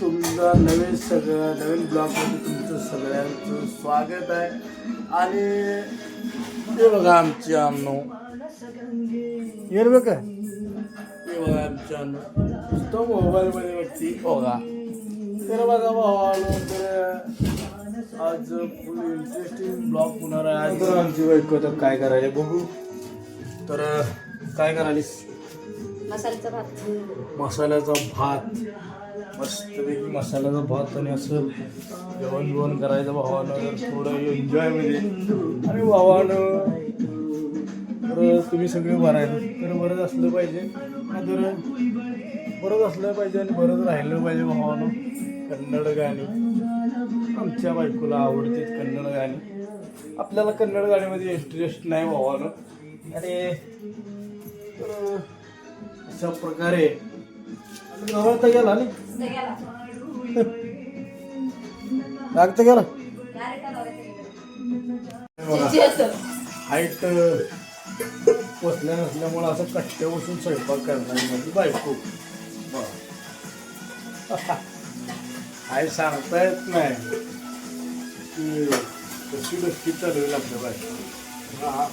तुमचा नवीन सगळं नवीन ब्लॉगमध्ये तुमचं सगळ्यांचं स्वागत आहे. आणि हे बघा आमची ये रे बघा. हे बघा आमची अण्णू. नुसतं मोबाईलमध्ये बघती बघा. तर बघा तर आज फुल इंटरेस्टिंग ब्लॉग होणार आहे. आज आमची बायको तर काय करायला बघू. तर काय करायलीस? मसाल्याचा भात. मसाल्याचा भात. मस्तपैकी मसाल्याचा भात आणि असं जेवण जेवण करायचं भावानं. तर थोडं एन्जॉयमध्ये म्हणजे. आणि भावानं. तर तुम्ही सगळे बरं तर बरंच असलं पाहिजे. तर बरंच असलं पाहिजे आणि बरंच राहिलं पाहिजे भावानं. कन्नड गाणी. आमच्या बायकोला आवडते कन्नड गाणी. आपल्याला कन्नड गाण्यामध्ये इंटरेस्ट नाही भावानं. आणि तर अशा प्रकारे. गावात तर गेला नाही लागतं गेला? हाईट पोचल्या नसल्यामुळं असं कट्टे बसून स्वयंपाक करणार माझी बायको. आई सांगता येत नाही. की कशी गोष्टी चालू लागतं बायको हा.